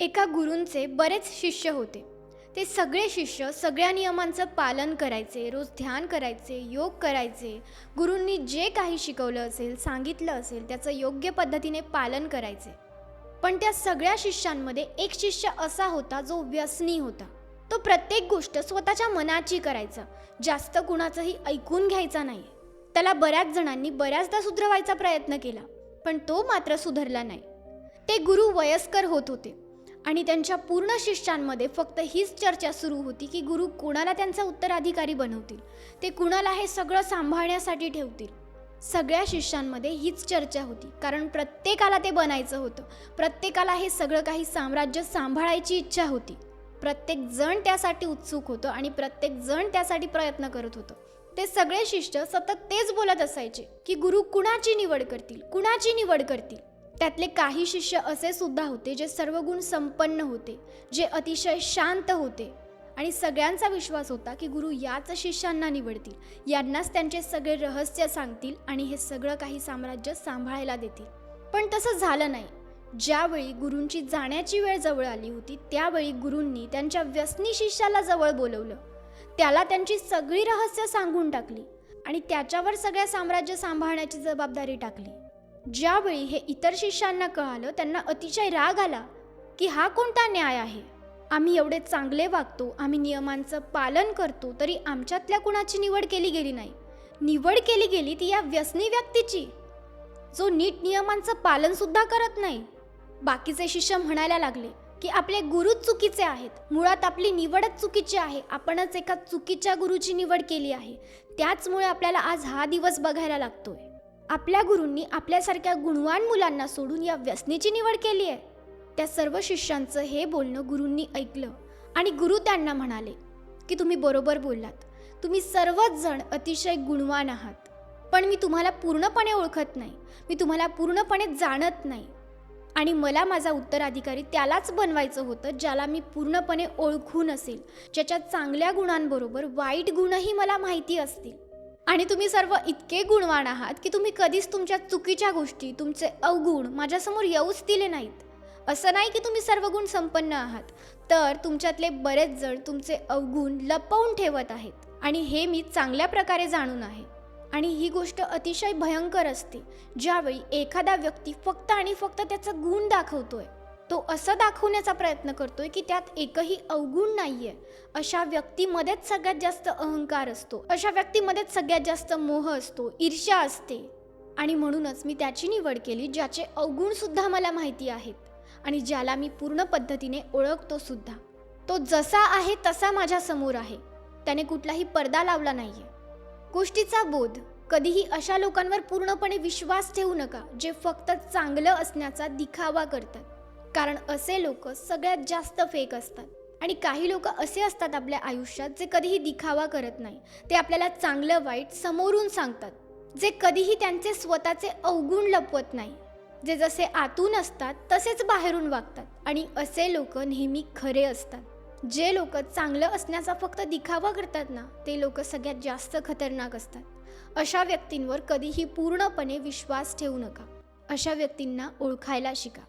एका गुरूंचे बरेच शिष्य होते. ते सगळे शिष्य सगळ्या नियमांचं पालन करायचे रोज ध्यान करायचे योग करायचे. गुरूंनी जे काही शिकवलं असेल सांगितलं असेल त्याचं योग्य पद्धतीने पालन करायचे. पण त्या सगळ्या शिष्यांमध्ये एक शिष्य असा होता जो व्यसनी होता. तो प्रत्येक गोष्ट स्वतःच्या मनाची करायचा. जास्त कुणाचंही ऐकून घ्यायचा नाही. त्याला बऱ्याच जणांनी बऱ्याचदा सुधरवायचा प्रयत्न केला पण तो मात्र सुधरला नाही. ते गुरु वयस्कर होत होते. आणि त्यांच्या पूर्ण शिष्यांमध्ये फक्त हीच चर्चा सुरू होती की गुरु कुणाला त्यांचा उत्तराधिकारी बनवतील? ते कुणाला हे सगळं सांभाळण्यासाठी ठेवतील? सगळ्या शिष्यांमध्ये हीच चर्चा होती. कारण प्रत्येकाला ते बनायचं होतं. प्रत्येकाला हे सगळं काही साम्राज्य सांभाळायची इच्छा होती. प्रत्येक जण त्यासाठी उत्सुक होतं आणि प्रत्येक जण त्यासाठी प्रयत्न करत होतं. ते सगळे शिष्य सतत तेच बोलत असायचे की गुरु कुणाची निवड करतील? कुणाची निवड करतील? त्यातले काही शिष्य असे सुद्धा होते जे सर्व गुण संपन्न होते जे अतिशय शांत होते. आणि सगळ्यांचा विश्वास होता की गुरु याच शिष्यांना निवडतील. यांनाच त्यांचे सगळे रहस्य सांगतील आणि हे सगळं काही साम्राज्य सांभाळायला देतील. पण तसं झालं नाही. ज्यावेळी गुरूंची जाण्याची वेळ जवळ आली होती त्यावेळी गुरूंनी त्यांच्या व्यसनी शिष्याला जवळ बोलवलं. त्याला त्यांची सगळी रहस्य सांगून टाकली आणि त्याच्यावर सगळ्या साम्राज्य सांभाळण्याची जबाबदारी टाकली. ज्यावेळी हे इतर शिष्यांना कळालं त्यांना अतिशय राग आला की हा कोणता न्याय आहे? आम्ही एवढे चांगले वागतो आम्ही नियमांचं पालन करतो तरी आमच्यातल्या कुणाची निवड केली गेली नाही? निवड केली गेली ती या व्यसनी व्यक्तीची जो नीट नियमांचं पालनसुद्धा करत नाही. बाकीचे शिष्य म्हणायला लागले की आपले गुरुच चुकीचे आहेत. मुळात आपली निवडच चुकीची आहे. आपणच एका चुकीच्या गुरुची निवड केली आहे. त्याचमुळे आपल्याला आज हा दिवस बघायला लागतोय. आपल्या गुरूंनी आपल्यासारख्या गुणवान मुलांना सोडून या व्यसनेची निवड केली आहे. त्या सर्व शिष्यांचं हे बोलणं गुरूंनी ऐकलं आणि गुरु त्यांना म्हणाले की तुम्ही बरोबर बोललात. तुम्ही सर्वच जण अतिशय गुणवान आहात. पण मी तुम्हाला पूर्णपणे ओळखत नाही. मी तुम्हाला पूर्णपणे जाणत नाही. आणि मला माझा उत्तराधिकारी त्यालाच बनवायचं होतं ज्याला मी पूर्णपणे ओळखून असेल. ज्याच्या चांगल्या गुणांबरोबर वाईट गुणही मला माहिती असतील. आणि तुम्ही सर्व इतके गुणवान आहात की तुम्ही कधीच तुमच्या चुकीच्या गोष्टी तुमचे अवगुण माझ्यासमोर येऊच दिले नाहीत. असं नाही की तुम्ही सर्व गुण संपन्न आहात तर तुमच्यातले बरेच जण तुमचे अवगुण लपवून ठेवत आहेत आणि हे मी चांगल्या प्रकारे जाणून आहे. आणि ही गोष्ट अतिशय भयंकर असते ज्यावेळी एखादा व्यक्ती फक्त आणि फक्त त्याचा गुण दाखवतोय. तो असं दाखवण्याचा प्रयत्न करतोय की त्यात एकही अवगुण नाहीये. अशा व्यक्तीमध्येच सगळ्यात जास्त अहंकार असतो. अशा व्यक्तीमध्येच सगळ्यात जास्त मोह असतो ईर्ष्या असते. आणि म्हणूनच मी त्याची निवड केली ज्याचे अवगुणसुद्धा मला माहिती आहेत. आणि ज्याला मी पूर्ण पद्धतीने ओळखतो सुद्धा. तो जसा आहे तसा माझ्यासमोर आहे. त्याने कुठलाही पडदा लावला नाहीये. गोष्टीचा बोध. कधीही अशा लोकांवर पूर्णपणे विश्वास ठेवू नका जे फक्त चांगलं असण्याचा दिखावा करतात. कारण असे लोक सगळ्यात जास्त फेक असतात. आणि काही लोक असे असतात आपल्या आयुष्यात जे कधीही दिखावा करत नाही. ते आपल्याला चांगलं वाईट समोरून सांगतात. जे कधीही त्यांचे स्वतःचे अवगुण लपवत नाही. जे जसे आतून असतात तसेच बाहेरून वागतात. आणि असे लोक नेहमी खरे असतात. जे लोक चांगलं असण्याचा फक्त दिखावा करतात ना ते लोक सगळ्यात जास्त खतरनाक असतात. अशा व्यक्तींवर कधीही पूर्णपणे विश्वास ठेवू नका. अशा व्यक्तींना ओळखायला शिका.